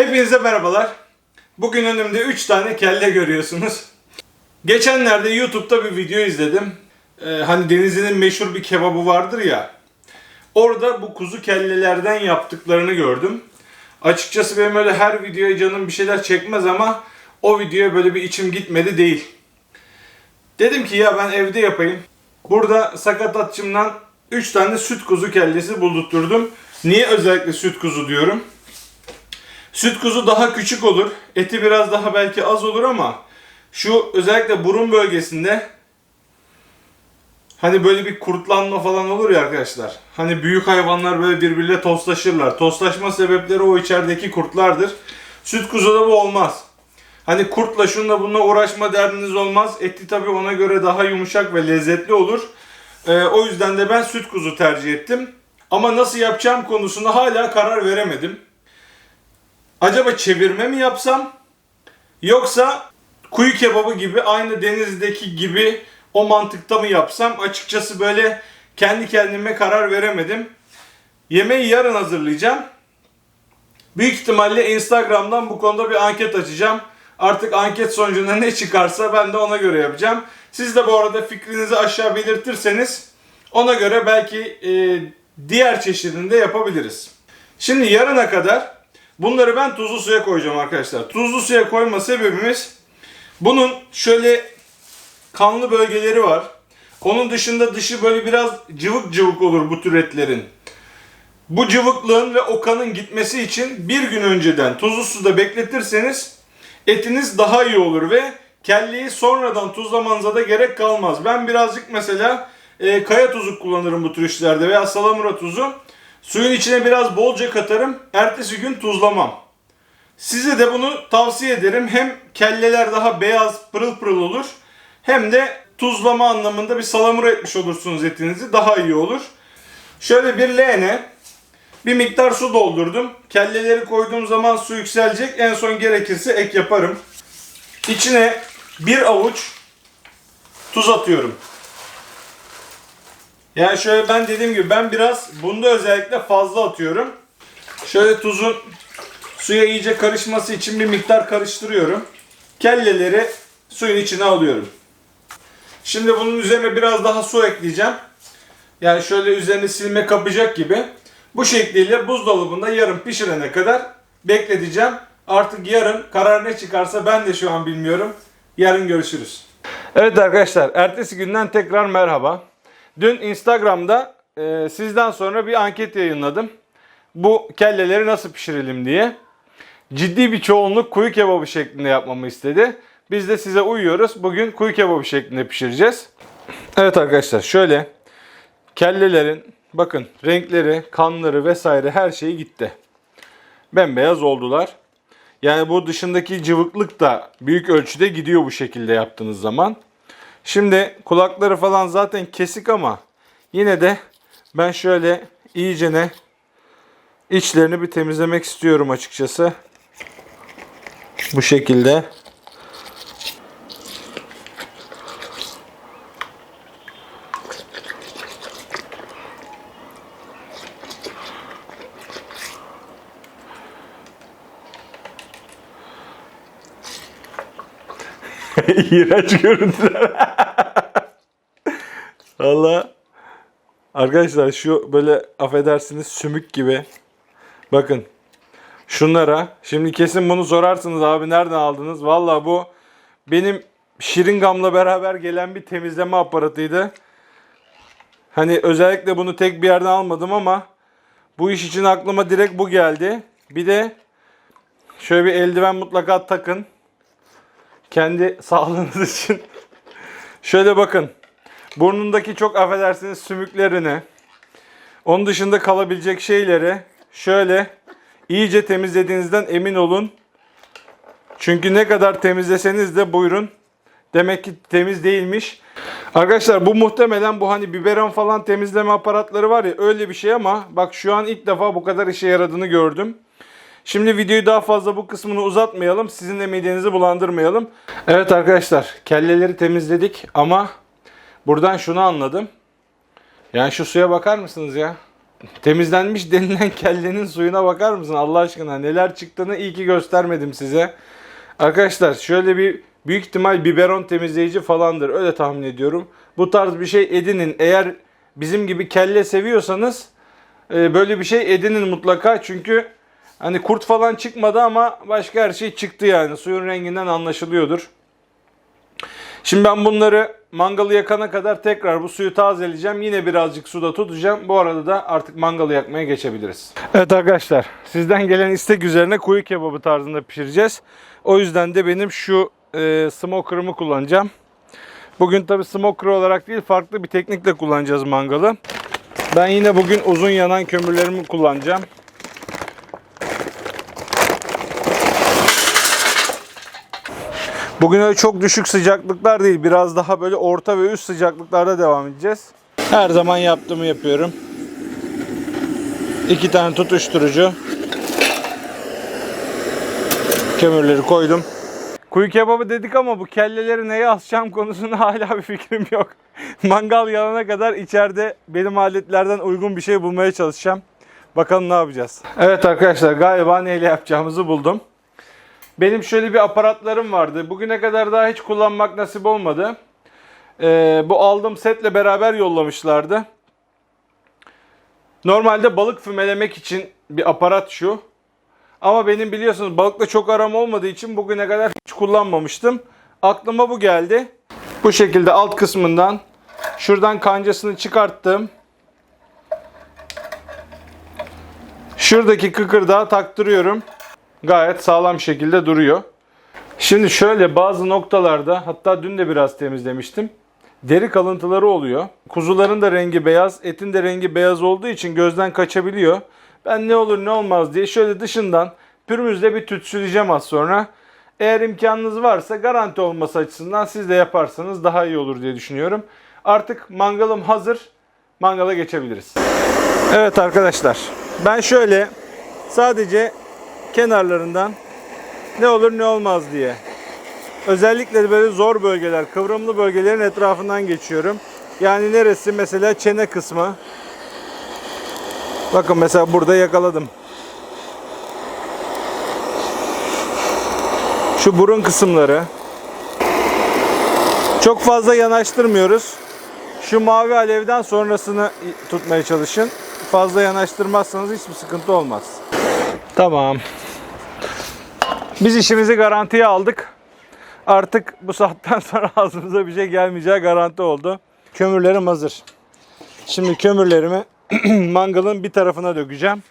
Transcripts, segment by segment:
Hepinize merhabalar. Bugün önümde 3 tane kelle görüyorsunuz. Geçenlerde YouTube'da bir video izledim. Ee, hani Denizli'nin meşhur bir kebabı vardır ya. Orada bu kuzu kellelerden yaptıklarını gördüm. Açıkçası benim öyle her videoya canım bir şeyler çekmez ama o videoya böyle bir içim gitmedi değil. Dedim ki ya ben evde yapayım. Burada sakatatçımdan 3 tane süt kuzu kellesi buldurtturdum. Niye özellikle süt kuzu diyorum? Süt kuzu daha küçük olur. Eti biraz daha belki az olur ama şu özellikle burun bölgesinde hani böyle bir kurtlanma falan olur ya arkadaşlar. Hani büyük hayvanlar böyle birbiriyle toslaşırlar. Toslaşma sebepleri o içerideki kurtlardır. Süt kuzuda bu olmaz. Hani kurtla şunla bununla uğraşma derdiniz olmaz. Eti tabii ona göre daha yumuşak ve lezzetli olur. Ee, o yüzden de ben süt kuzu tercih ettim. Ama nasıl yapacağım konusunda hala karar veremedim. Acaba çevirme mi yapsam? Yoksa kuyu kebabı gibi aynı denizdeki gibi o mantıkta mı yapsam? Açıkçası böyle kendi kendime karar veremedim. Yemeği yarın hazırlayacağım. Büyük ihtimalle Instagram'dan bu konuda bir anket açacağım. Artık anket sonucunda ne çıkarsa ben de ona göre yapacağım. Siz de bu arada fikrinizi aşağı belirtirseniz ona göre belki e, diğer çeşidini de yapabiliriz. Şimdi yarına kadar bunları ben tuzlu suya koyacağım arkadaşlar. Tuzlu suya koyma sebebimiz bunun şöyle kanlı bölgeleri var. Onun dışında dışı böyle biraz cıvık cıvık olur bu tür etlerin. Bu cıvıklığın ve o kanın gitmesi için bir gün önceden tuzlu suda bekletirseniz etiniz daha iyi olur ve kelleyi sonradan tuzlamanıza da gerek kalmaz. Ben birazcık mesela e, kaya tuzu kullanırım bu tür işlerde veya salamura tuzu. Suyun içine biraz bolca katarım. Ertesi gün tuzlamam. Size de bunu tavsiye ederim. Hem kelleler daha beyaz pırıl pırıl olur. Hem de tuzlama anlamında bir salamura etmiş olursunuz etinizi. Daha iyi olur. Şöyle bir leğene bir miktar su doldurdum. Kelleleri koyduğum zaman su yükselecek. En son gerekirse ek yaparım. İçine bir avuç tuz atıyorum. Yani şöyle ben dediğim gibi ben biraz bunda özellikle fazla atıyorum. Şöyle tuzun suya iyice karışması için bir miktar karıştırıyorum. Kelleleri suyun içine alıyorum. Şimdi bunun üzerine biraz daha su ekleyeceğim. Yani şöyle üzerini silme kapacak gibi. Bu şekliyle buzdolabında yarın pişirene kadar bekleteceğim. Artık yarın karar ne çıkarsa ben de şu an bilmiyorum. Yarın görüşürüz. Evet arkadaşlar ertesi günden tekrar merhaba. Dün Instagram'da e, sizden sonra bir anket yayınladım. Bu kelleleri nasıl pişirelim diye. Ciddi bir çoğunluk kuyu kebabı şeklinde yapmamı istedi. Biz de size uyuyoruz. Bugün kuyu kebabı şeklinde pişireceğiz. Evet arkadaşlar şöyle kellelerin bakın renkleri, kanları vesaire her şeyi gitti. Bembeyaz oldular. Yani bu dışındaki cıvıklık da büyük ölçüde gidiyor bu şekilde yaptığınız zaman. Şimdi kulakları falan zaten kesik ama yine de ben şöyle iyicene içlerini bir temizlemek istiyorum açıkçası. Bu şekilde. İğrenç görüntüler. Valla. Arkadaşlar şu böyle affedersiniz sümük gibi. Bakın. Şunlara. Şimdi kesin bunu sorarsınız abi nereden aldınız? Valla bu benim şiringamla beraber gelen bir temizleme aparatıydı. Hani özellikle bunu tek bir yerden almadım ama bu iş için aklıma direkt bu geldi. Bir de şöyle bir eldiven mutlaka takın kendi sağlığınız için. Şöyle bakın. Burnundaki çok affedersiniz sümüklerini, onun dışında kalabilecek şeyleri şöyle iyice temizlediğinizden emin olun. Çünkü ne kadar temizleseniz de buyurun. Demek ki temiz değilmiş. Arkadaşlar bu muhtemelen bu hani biberon falan temizleme aparatları var ya öyle bir şey ama bak şu an ilk defa bu kadar işe yaradığını gördüm. Şimdi videoyu daha fazla bu kısmını uzatmayalım. Sizin de midenizi bulandırmayalım. Evet arkadaşlar kelleleri temizledik ama buradan şunu anladım. Yani şu suya bakar mısınız ya? temizlenmiş denilen kellenin suyuna bakar mısın Allah aşkına? Neler çıktığını iyi ki göstermedim size. Arkadaşlar şöyle bir büyük ihtimal biberon temizleyici falandır. Öyle tahmin ediyorum. Bu tarz bir şey edinin. Eğer bizim gibi kelle seviyorsanız e, böyle bir şey edinin mutlaka. Çünkü hani kurt falan çıkmadı ama başka her şey çıktı yani. Suyun renginden anlaşılıyordur. Şimdi ben bunları mangalı yakana kadar tekrar bu suyu tazeleyeceğim. Yine birazcık suda tutacağım. Bu arada da artık mangalı yakmaya geçebiliriz. Evet arkadaşlar sizden gelen istek üzerine kuyu kebabı tarzında pişireceğiz. O yüzden de benim şu e, smoker'ımı kullanacağım. Bugün tabi smoker olarak değil farklı bir teknikle kullanacağız mangalı. Ben yine bugün uzun yanan kömürlerimi kullanacağım. Bugün öyle çok düşük sıcaklıklar değil. Biraz daha böyle orta ve üst sıcaklıklarda devam edeceğiz. Her zaman yaptığımı yapıyorum. İki tane tutuşturucu. Kömürleri koydum. Kuyu kebabı dedik ama bu kelleleri neye asacağım konusunda hala bir fikrim yok. Mangal yanana kadar içeride benim aletlerden uygun bir şey bulmaya çalışacağım. Bakalım ne yapacağız. Evet arkadaşlar galiba neyle yapacağımızı buldum. Benim şöyle bir aparatlarım vardı. Bugüne kadar daha hiç kullanmak nasip olmadı. Ee, bu aldığım setle beraber yollamışlardı. Normalde balık fümelemek için bir aparat şu. Ama benim biliyorsunuz balıkla çok aram olmadığı için bugüne kadar hiç kullanmamıştım. Aklıma bu geldi. Bu şekilde alt kısmından şuradan kancasını çıkarttım. Şuradaki kıkırdağı taktırıyorum. Gayet sağlam şekilde duruyor. Şimdi şöyle bazı noktalarda hatta dün de biraz temizlemiştim. Deri kalıntıları oluyor. Kuzuların da rengi beyaz, etin de rengi beyaz olduğu için gözden kaçabiliyor. Ben ne olur ne olmaz diye şöyle dışından pürmüzle bir tütsüleyeceğim az sonra. Eğer imkanınız varsa garanti olması açısından siz de yaparsanız daha iyi olur diye düşünüyorum. Artık mangalım hazır. Mangala geçebiliriz. Evet arkadaşlar. Ben şöyle sadece kenarlarından ne olur ne olmaz diye. Özellikle böyle zor bölgeler, kıvrımlı bölgelerin etrafından geçiyorum. Yani neresi? Mesela çene kısmı. Bakın mesela burada yakaladım. Şu burun kısımları. Çok fazla yanaştırmıyoruz. Şu mavi alevden sonrasını tutmaya çalışın. Fazla yanaştırmazsanız hiçbir sıkıntı olmaz. Tamam. Biz işimizi garantiye aldık. Artık bu saatten sonra ağzımıza bir şey gelmeyeceği garanti oldu. Kömürlerim hazır. Şimdi kömürlerimi mangalın bir tarafına dökeceğim.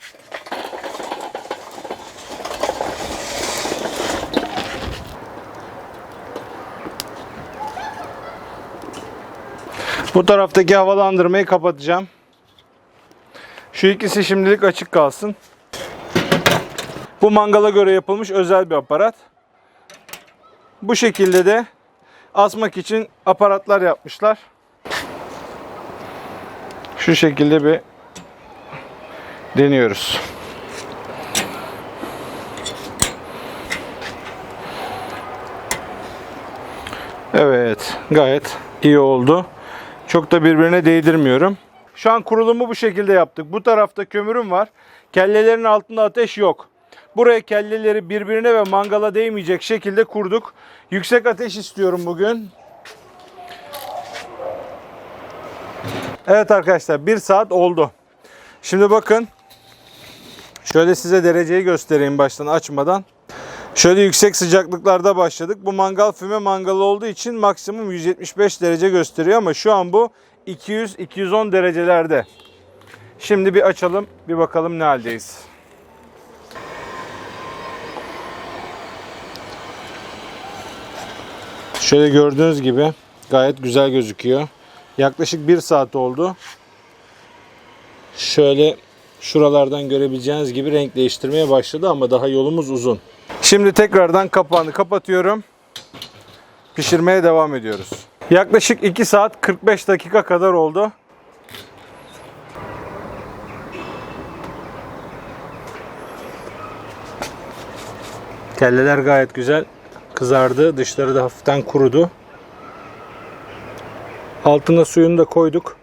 Bu taraftaki havalandırmayı kapatacağım. Şu ikisi şimdilik açık kalsın. Bu mangala göre yapılmış özel bir aparat. Bu şekilde de asmak için aparatlar yapmışlar. Şu şekilde bir deniyoruz. Evet, gayet iyi oldu. Çok da birbirine değdirmiyorum. Şu an kurulumu bu şekilde yaptık. Bu tarafta kömürüm var. Kellelerin altında ateş yok. Buraya kelleleri birbirine ve mangala değmeyecek şekilde kurduk. Yüksek ateş istiyorum bugün. Evet arkadaşlar 1 saat oldu. Şimdi bakın. Şöyle size dereceyi göstereyim baştan açmadan. Şöyle yüksek sıcaklıklarda başladık. Bu mangal füme mangalı olduğu için maksimum 175 derece gösteriyor ama şu an bu 200-210 derecelerde. Şimdi bir açalım bir bakalım ne haldeyiz. Şöyle gördüğünüz gibi gayet güzel gözüküyor. Yaklaşık 1 saat oldu. Şöyle şuralardan görebileceğiniz gibi renk değiştirmeye başladı ama daha yolumuz uzun. Şimdi tekrardan kapağını kapatıyorum. Pişirmeye devam ediyoruz. Yaklaşık 2 saat 45 dakika kadar oldu. Kelleler gayet güzel kızardı. Dışları da hafiften kurudu. Altına suyunu da koyduk.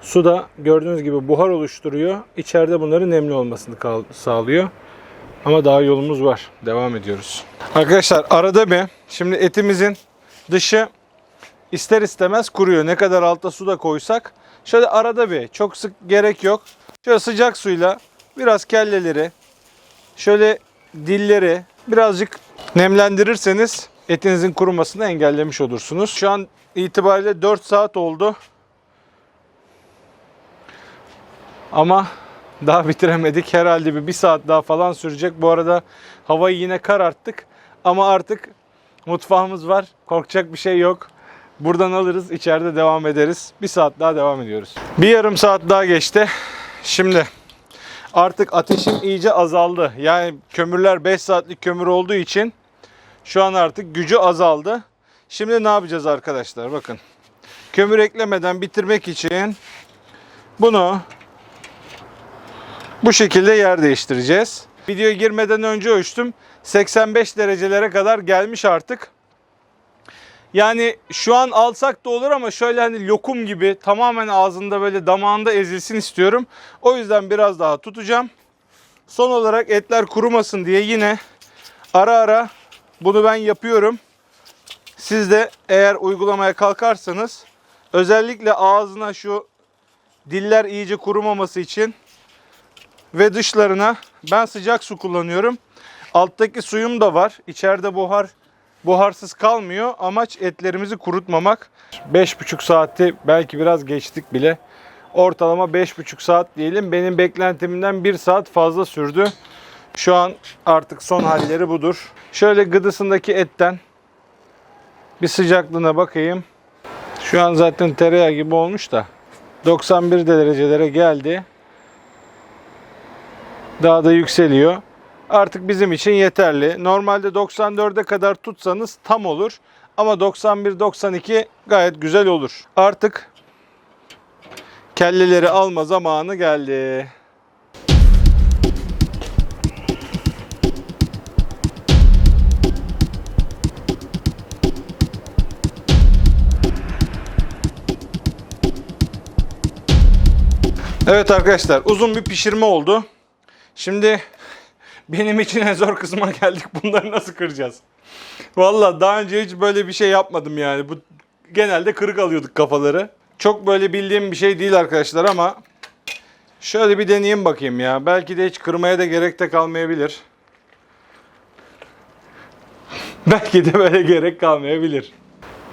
Su da gördüğünüz gibi buhar oluşturuyor. İçeride bunların nemli olmasını sağlıyor. Ama daha yolumuz var. Devam ediyoruz. Arkadaşlar arada bir şimdi etimizin dışı ister istemez kuruyor. Ne kadar alta su da koysak. Şöyle arada bir çok sık gerek yok. Şöyle sıcak suyla biraz kelleleri şöyle dilleri birazcık nemlendirirseniz etinizin kurumasını engellemiş olursunuz. Şu an itibariyle 4 saat oldu. Ama daha bitiremedik. Herhalde bir, bir saat daha falan sürecek. Bu arada havayı yine kararttık. Ama artık mutfağımız var. Korkacak bir şey yok. Buradan alırız, içeride devam ederiz. Bir saat daha devam ediyoruz. Bir yarım saat daha geçti. Şimdi artık ateşim iyice azaldı. Yani kömürler 5 saatlik kömür olduğu için şu an artık gücü azaldı. Şimdi ne yapacağız arkadaşlar? Bakın. Kömür eklemeden bitirmek için bunu bu şekilde yer değiştireceğiz. Videoya girmeden önce ölçtüm. 85 derecelere kadar gelmiş artık. Yani şu an alsak da olur ama şöyle hani lokum gibi tamamen ağzında böyle damağında ezilsin istiyorum. O yüzden biraz daha tutacağım. Son olarak etler kurumasın diye yine ara ara bunu ben yapıyorum. Siz de eğer uygulamaya kalkarsanız özellikle ağzına şu diller iyice kurumaması için ve dışlarına ben sıcak su kullanıyorum. Alttaki suyum da var. İçeride buhar buharsız kalmıyor. Amaç etlerimizi kurutmamak. 5,5 saati belki biraz geçtik bile. Ortalama 5,5 saat diyelim. Benim beklentimden 1 saat fazla sürdü. Şu an artık son halleri budur. Şöyle gıdısındaki etten bir sıcaklığına bakayım. Şu an zaten tereyağı gibi olmuş da 91 derecelere geldi. Daha da yükseliyor. Artık bizim için yeterli. Normalde 94'e kadar tutsanız tam olur. Ama 91-92 gayet güzel olur. Artık kelleleri alma zamanı geldi. Evet arkadaşlar uzun bir pişirme oldu. Şimdi benim için en zor kısma geldik. Bunları nasıl kıracağız? Valla daha önce hiç böyle bir şey yapmadım yani. Bu genelde kırık alıyorduk kafaları. Çok böyle bildiğim bir şey değil arkadaşlar ama şöyle bir deneyeyim bakayım ya. Belki de hiç kırmaya da gerek de kalmayabilir. Belki de böyle gerek kalmayabilir.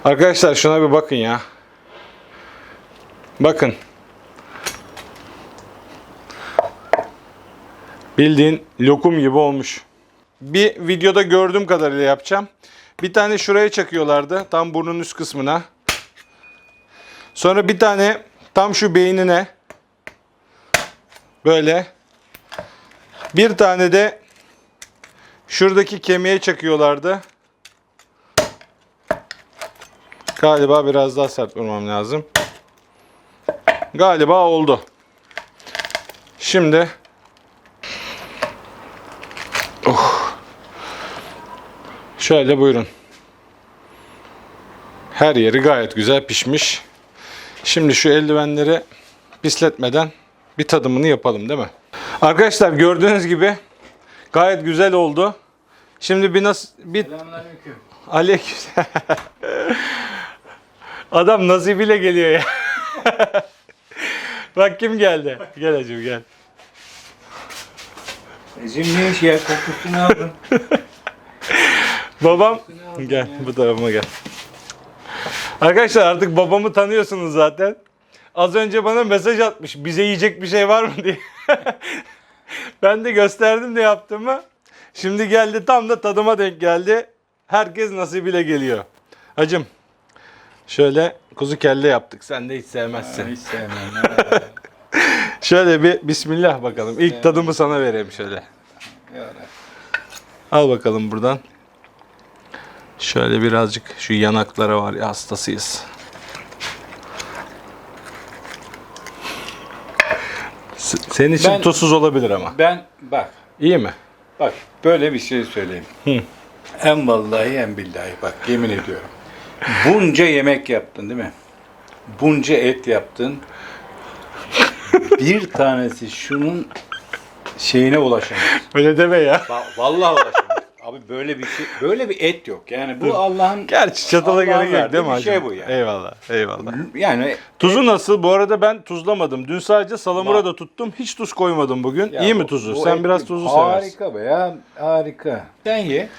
Arkadaşlar şuna bir bakın ya. Bakın. Bildiğin lokum gibi olmuş. Bir videoda gördüğüm kadarıyla yapacağım. Bir tane şuraya çakıyorlardı. Tam burnun üst kısmına. Sonra bir tane tam şu beynine. Böyle. Bir tane de şuradaki kemiğe çakıyorlardı. Galiba biraz daha sert vurmam lazım. Galiba oldu. Şimdi Şöyle buyurun. Her yeri gayet güzel pişmiş. Şimdi şu eldivenleri pisletmeden bir tadımını yapalım değil mi? Arkadaşlar gördüğünüz gibi gayet güzel oldu. Şimdi bir nasıl bir Selamünaleyküm. Aleyküm. Adam nasibiyle geliyor ya. Bak kim geldi? Gel hacım gel. Ezim ne iş ya? Kokusunu aldım. Babam gel bu tarafa gel. Arkadaşlar artık babamı tanıyorsunuz zaten. Az önce bana mesaj atmış. Bize yiyecek bir şey var mı diye. ben de gösterdim ne yaptığımı. Şimdi geldi tam da tadıma denk geldi. Herkes nasibiyle geliyor. Hacım şöyle kuzu kelle yaptık. Sen de hiç sevmezsin. Hiç sevmem. Şöyle bir bismillah bakalım. İlk tadımı sana vereyim şöyle. Al bakalım buradan. Şöyle birazcık şu yanaklara var ya hastasıyız. S- Senin için Ben- tuzsuz olabilir ama. Ben bak İyi mi? bak böyle bir şey söyleyeyim. Hı. En vallahi en billahi bak yemin ediyorum. Bunca yemek yaptın değil mi? Bunca et yaptın. bir tanesi şunun şeyine ulaşamaz. Öyle deme ya. Va- Vallahi ulaşamaz. Abi böyle bir şey, böyle bir et yok. Yani bu Allah'ın Gerçi çatala Allah'ın gerek yok verdiği değil mi bir hacım? şey bu yani. Eyvallah, eyvallah. yani Tuzu nasıl? Bu arada ben tuzlamadım. Dün sadece salamura da tuttum. Hiç tuz koymadım bugün. ya İyi bu- mi tuzu? bu Sen et- biraz tuzlu seversin. Harika be ya. Harika. Sen ye.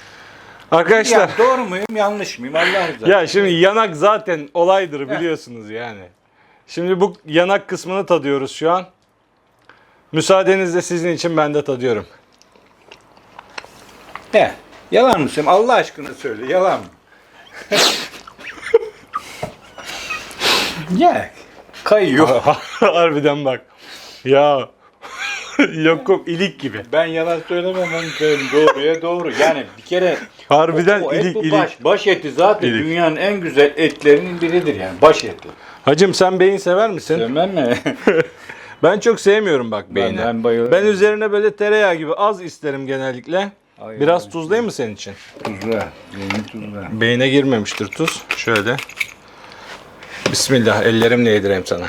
Arkadaşlar Ya, doğru muyum yanlış mıyım Allah rızası. ya şimdi yanak zaten olaydır biliyorsunuz yani. Şimdi bu yanak kısmını tadıyoruz şu an. Müsaadenizle sizin için ben de tadıyorum. He. Yalan mı söylüyorum? Allah aşkına söyle. Yalan mı? ya. Kayıyor. Harbiden bak. Ya. Lokum ilik gibi. Ben yalan söylemem. Ben söyleyeyim. Doğruya doğru. Yani bir kere Harbiden o et ilik bu ilik. baş. Baş eti zaten İlik. dünyanın en güzel etlerinin biridir yani. Baş eti. Hacım sen beyin sever misin? Sevmem mi? Ben çok sevmiyorum bak beyni. ben bayılırım. Ben üzerine böyle tereyağı gibi az isterim genellikle. Ay, Biraz ay. tuzlayayım mı senin için? tuzlu. Yemin tuzlu. Beyne girmemiştir tuz. Şöyle. Bismillah ellerimle yedireyim sana.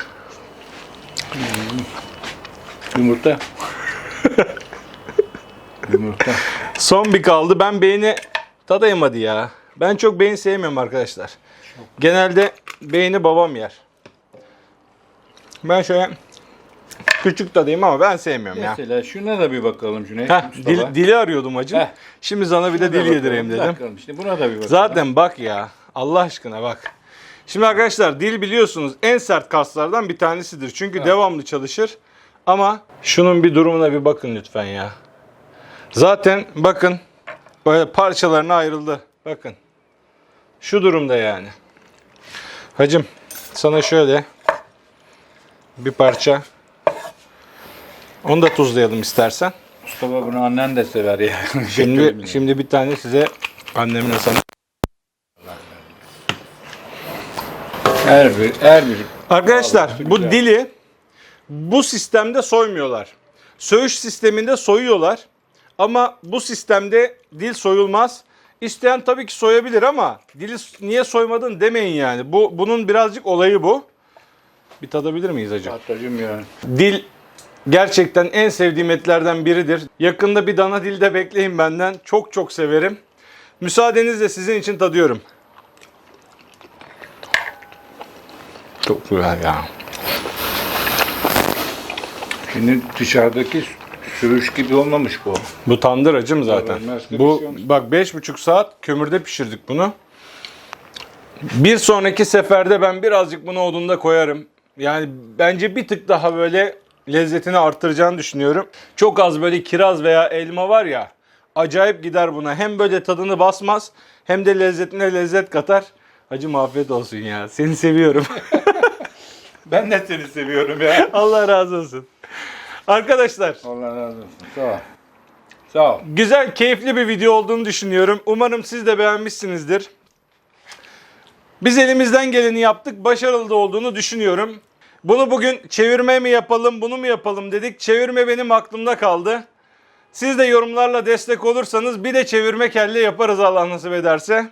Yumurta. Yumurta. Son bir kaldı. Ben beyni tadayım hadi ya. Ben çok beyin sevmiyorum arkadaşlar. Genelde beyni babam yer. Ben şöyle küçük tadayım ama ben sevmiyorum ya. Mesela şuna da bir bakalım şuna. Heh, Mustafa. dil, dili arıyordum hacım. Heh. Şimdi sana bir de Şuna da dil bakalım, yedireyim bir dedim. bakalım işte buna da bir bakalım. Zaten bak ya. Allah aşkına bak. Şimdi arkadaşlar dil biliyorsunuz en sert kaslardan bir tanesidir. Çünkü devamlı çalışır. Ama şunun bir durumuna bir bakın lütfen ya. Zaten bakın böyle parçalarına ayrıldı. Bakın. Şu durumda yani. Hacım sana şöyle bir parça onu da tuzlayalım istersen. Mustafa bunu annen de sever ya. Şimdi şimdi bir tane size annemle sana her bir her bir Arkadaşlar Vallahi bu güzel. dili bu sistemde soymuyorlar. Söğüş sisteminde soyuyorlar. Ama bu sistemde dil soyulmaz. İsteyen tabii ki soyabilir ama dili niye soymadın demeyin yani. Bu bunun birazcık olayı bu. Bir tadabilir miyiz acaba? Atacım ya. Dil gerçekten en sevdiğim etlerden biridir. Yakında bir dana dilde bekleyin benden. Çok çok severim. Müsaadenizle sizin için tadıyorum. Çok güzel ya. Şimdi dışarıdaki söğüş gibi olmamış bu. Bu tandır acım zaten. Evet, Bu şey bak beş buçuk saat kömürde pişirdik bunu. Bir sonraki seferde ben birazcık bunu odunda koyarım. Yani bence bir tık daha böyle lezzetini arttıracağını düşünüyorum. Çok az böyle kiraz veya elma var ya. Acayip gider buna. Hem böyle tadını basmaz hem de lezzetine lezzet katar. Hacım afiyet olsun ya. Seni seviyorum. Ben de seni seviyorum ya. Allah razı olsun. Arkadaşlar Allah razı olsun. Sağ ol. Sağ ol. Güzel, keyifli bir video olduğunu düşünüyorum. Umarım siz de beğenmişsinizdir. Biz elimizden geleni yaptık. Başarılı da olduğunu düşünüyorum. Bunu bugün çevirme mi yapalım, bunu mu yapalım dedik. Çevirme benim aklımda kaldı. Siz de yorumlarla destek olursanız bir de çevirme kelle yaparız Allah nasip ederse.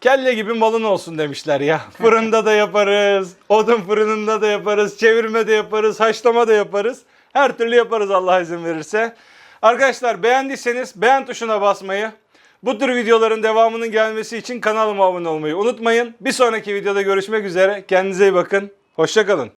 Kelle gibi malın olsun demişler ya. Fırında da yaparız, odun fırınında da yaparız, çevirme de yaparız, haşlama da yaparız. Her türlü yaparız Allah izin verirse. Arkadaşlar beğendiyseniz beğen tuşuna basmayı, bu tür videoların devamının gelmesi için kanalıma abone olmayı unutmayın. Bir sonraki videoda görüşmek üzere. Kendinize iyi bakın. Hoşçakalın.